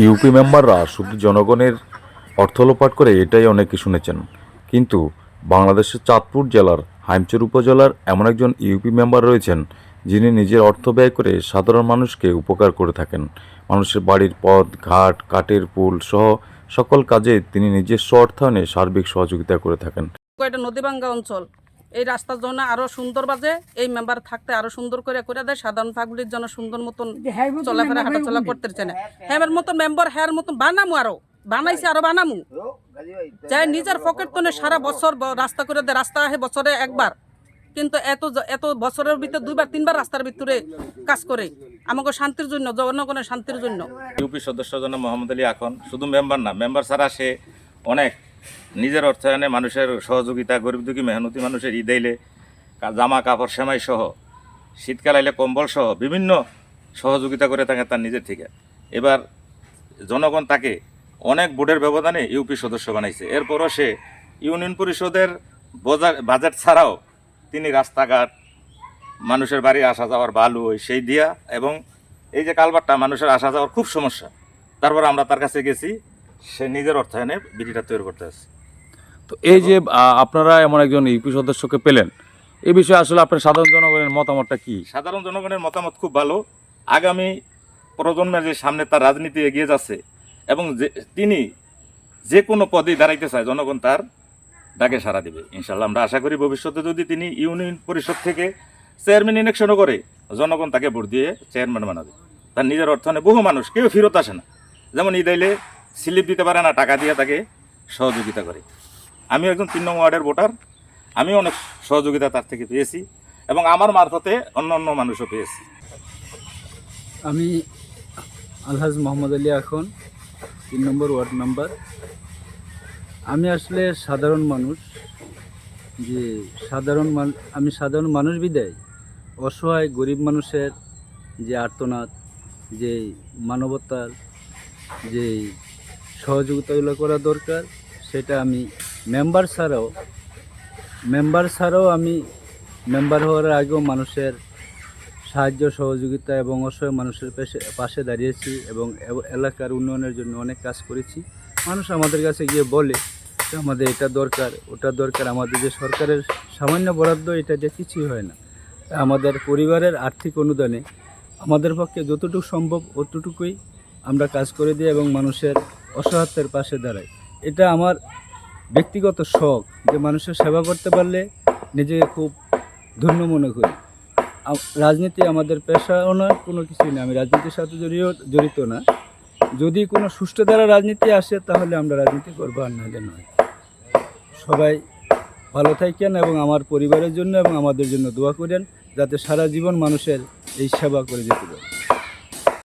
UP মেম্বাররা শুধু জনগণের অর্থ লোপাট করে এটাই অনেকে শুনেছেন। কিন্তু বাংলাদেশের চাঁদপুর জেলার, হাইমচর উপজেলার এমন একজন ইউপি মেম্বার রয়েছেন, যিনি নিজের অর্থ ব্যয় করে সাধারণ মানুষকে উপকার করে থাকেন। মানুষের বাড়ির পথ, ঘাট, কাঠের পুল সহ সকল কাজে তিনি নিজস্ব অর্থায়নে সার্বিক সহযোগিতা করে থাকেন। এটা নদীভাঙ্গা অঞ্চল এই রাস্তার জন্য আরও সুন্দর বাজে এই মেম্বার থাকতে আরও সুন্দর করে করে দেয় সাধারণ পাবলিক যেন সুন্দর মতন চলাফেরা হাঁটাচলা করতেছে না। হ্যাঁ মতন মেম্বার হ্যার মতন বানামু আরও বানাইছে আরও বানামু। যাই নিজের পকেট তনে সারা বছর রাস্তা করে দেয় রাস্তা আহে বছরে একবার। কিন্তু এত এত বছরের ভিতরে দুইবার তিনবার রাস্তার ভিতরে কাজ করে। আমাকে শান্তির জন্য জনগণের শান্তির জন্য। ইউপি সদস্য জন মোহাম্মদ আলী এখন শুধু মেম্বার না মেম্বার ছাড়া সে অনেক নিজের অর্থায়নে মানুষের সহযোগিতা, গরিব দুঃখী, মেহনতি মানুষের ঈদ আইলে জামা, কাপড়, সেমাই সহ, শীতকাল আইলে কম্বল সহ বিভিন্ন সহযোগিতা করে থাকে তার নিজের থেকে। এবার জনগণ তাকে অনেক বোর্ডের ব্যবধানে ইউপি সদস্য বানাইছে। এরপরও সে ইউনিয়ন পরিষদের বজা- বাজেট ছাড়াও তিনি রাস্তাঘাট, মানুষের বাড়ি, আসা যাওয়ার বালু, ওই সেই দিয়া এবং এই যে কালবারটা মানুষের আসা যাওয়ার খুব সমস্যা। তারপর আমরা তার কাছে গেছি সে নিজের অর্থায়নে বিডিটা তৈরি করতে আসছে। তো এই যে আপনারা এমন একজন ইউপি সদস্যকে পেলেন এই বিষয়ে আসলে আপনার সাধারণ জনগণের মতামতটা কি? সাধারণ জনগণের মতামত খুব ভালো। আগামী প্রজন্মের যে সামনে তার রাজনীতি এগিয়ে যাচ্ছে এবং যে তিনি যে কোনো পদেই দাঁড়াইতে চায় জনগণ তার ডাকে সাড়া দেবে ইনশাল্লাহ আমরা আশা করি ভবিষ্যতে যদি তিনি ইউনিয়ন পরিষদ থেকে চেয়ারম্যান ইলেকশনও করে জনগণ তাকে ভোট দিয়ে চেয়ারম্যান বানাবে। তার নিজের অর্থনে বহু মানুষ কেউ ফেরত আসে না। যেমন ঈদ আইলে স্লিপ দিতে পারে না, টাকা দিয়ে তাকে সহযোগিতা করে। আমি একজন তিন নম্বর ওয়ার্ডের ভোটার আমি অনেক সহযোগিতা তার থেকে পেয়েছি এবং আমার মারফতে অন্য অন্য মানুষও পেয়েছি। আমি আলহাজ মোহাম্মদ আলী এখন, তিন নম্বর ওয়ার্ড নাম্বার। আমি আসলে সাধারণ মানুষ, যে সাধারণ আমি সাধারণ মানুষ বিদায়, অসহায়, গরিব মানুষের যে আর্তনাদ, যে মানবতার যে সহযোগিতাগুলো করা দরকার, সেটা আমি মেম্বার ছাড়াও মেম্বার ছাড়াও আমি মেম্বার হওয়ার আগেও মানুষের সাহায্য, সহযোগিতা এবং অসহায় মানুষের পাশে পাশে দাঁড়িয়েছি এবং এলাকার উন্নয়নের জন্য অনেক কাজ করেছি। মানুষ আমাদের কাছে গিয়ে বলে যে আমাদের এটা দরকার, ওটা দরকার, আমাদের যে সরকারের সামান্য বরাদ্দ, এটা দিয়ে কিছুই হয় না। আমাদের পরিবারের আর্থিক অনুদানে আমাদের পক্ষে যতটুকু সম্ভব, অতটুকুই আমরা কাজ করে দিই এবং মানুষের অসহায়ত্বের পাশে দাঁড়াই এটা আমার ব্যক্তিগত শখ যে মানুষের সেবা করতে পারলে নিজেকে খুব ধন্য মনে করি। রাজনীতি আমাদের পেশাও নয়, কোনো কিছুই না। আমি রাজনীতির সাথে জড়িয়ে জড়িত না। যদি কোনো সুষ্ঠু দ্বারা রাজনীতি আসে, তাহলে আমরা রাজনীতি করব আর নাহলে নয়। সবাই ভালো থাকেন এবং আমার পরিবারের জন্য এবং আমাদের জন্য দোয়া করেন, যাতে সারা জীবন মানুষের এই সেবা করে যেতে পারে।